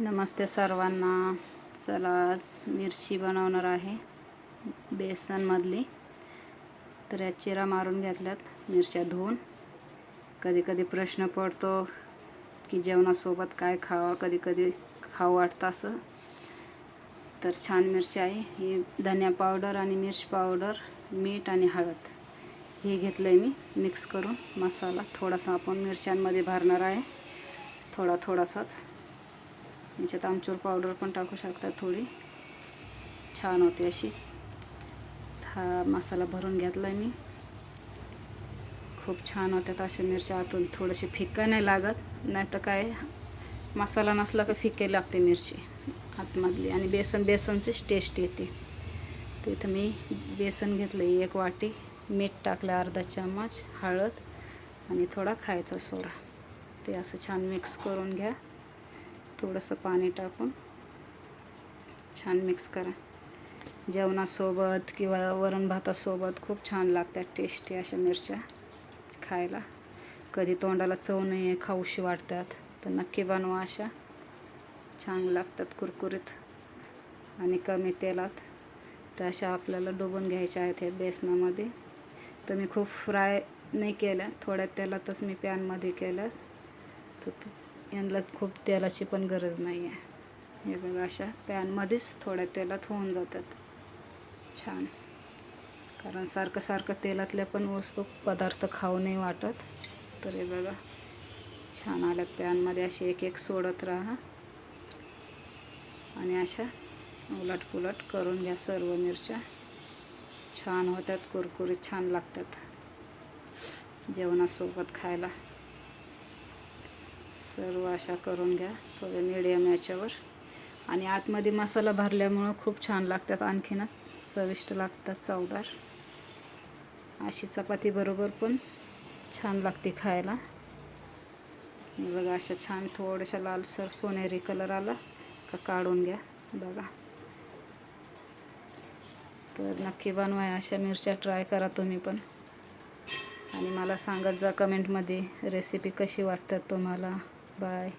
नमस्ते सर्वांना. चला आज मिरची बनवणार आहे बेसनमधली. तर या चिरा मारून घेतल्यात मिरच्या धुवून. कधी कधी प्रश्न पडतो की जेवणासोबत काय खावा कधी कधी खाऊ वाटतं असं. तर छान मिरची आहे. ही धनिया पावडर आणि मिर्च पावडर मीठ आणि हळद. हे घेतलं आहे मी मिक्स करून मसाला. थोडासा आपण मिरच्यांमध्ये भरणार आहे. थोडा थोडासाच याच्यात आमचूर पावडर पण टाकू शकता थोडी. छान होते अशी. हा मसाला भरून घेतला मी. खूप छान होत्यात अशा मिरच्या. आतून थोडीशी फिक्का नाही लागत. नाही तर काय मसाला नसला का फिक्के लागते मिरची आतमधली. आणि बेसन बेसनचीच टेस्ट येते. तिथं मी बेसन घेतलं एक वाटी. मीठ टाकलं अर्धा चम्मच हळद आणि थोडा खायचा सोडा. ते असं छान मिक्स करून घ्या. थोडंसं पाणी टाकून छान मिक्स करा. जेवणासोबत किंवा वरण भातासोबत खूप छान लागतात टेस्टी अशा मिरच्या खायला. कधी तोंडाला चव नाही आहे खाऊशी वाटतात तर नक्की बनवा अशा. छान लागतात कुरकुरीत आणि कमी तेलात. तर अशा आपल्याला डुबून घ्यायच्या आहेत हे बेसनामध्ये. तर मी खूप फ्राय नाही केल्या थोड्या तेलातच मी पॅनमध्ये केलं तर यांना खूप तेलाची पण गरज नाही आहे हे बघा अशा पॅनमध्येच थोड्या तेलात होऊन जातात. छान. कारण सारखं सारखं तेलातल्या पण वस्तू पदार्थ खाऊ नाही वाटत. तर हे बघा छान आल्यात पॅनमध्ये अशी एक एक सोडत राहा. आणि अशा उलटपुलट करून घ्या सर्व मिरच्या. छान होतात कुरकुरीत छान लागतात. जेवणासोबत खायला. सर्व अशा करून घ्या. थोडे मिडियम याच्यावर. आणि आतमध्ये मसाला भरल्यामुळं खूप छान लागतात आणखीनच. चविष्ट लागतात चवदार. अशी चपाती बरोबर पण छान लागते खायला. बघा अशा छान थोड्याशा लालसर सोनेरी कलर आला का काढून घ्या. बघा. तर नक्की बनवा अशा मिरच्या ट्राय करा तुम्ही पण. आणि मला सांगत जा कमेंटमध्ये रेसिपी कशी वाटतात तुम्हाला. Bye.